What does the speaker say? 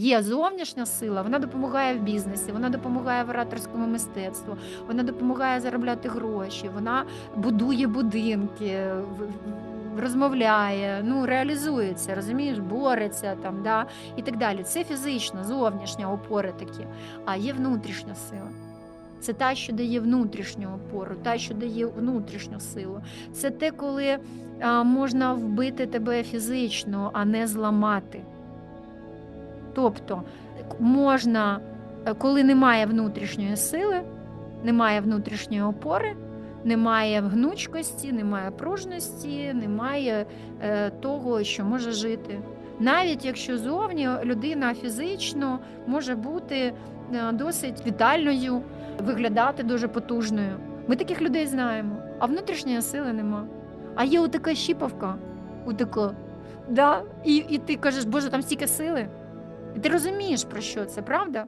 Є зовнішня сила, вона допомагає в бізнесі, вона допомагає в ораторському мистецтву, вона допомагає заробляти гроші, вона будує будинки, розмовляє, ну реалізується, розумієш, бореться там, да, і так далі. Це фізична, зовнішня опора такі, а є внутрішня сила. Це та, що дає внутрішню опору, та, що дає внутрішню силу. Це те, коли а, можна вбити тебе фізично, а не зламати. Тобто можна, е, коли немає внутрішньої сили, немає внутрішньої опори, немає гнучкості, немає пружності, немає е, того, що може жити. Навіть якщо зовні людина фізично може бути е, досить вітальною, виглядати дуже потужною. Ми таких людей знаємо, а внутрішньої сили нема. А є отака щіпавка, отака, да? і, і ти кажеш, Боже, там стільки сили. І ти розумієш, про що це, правда?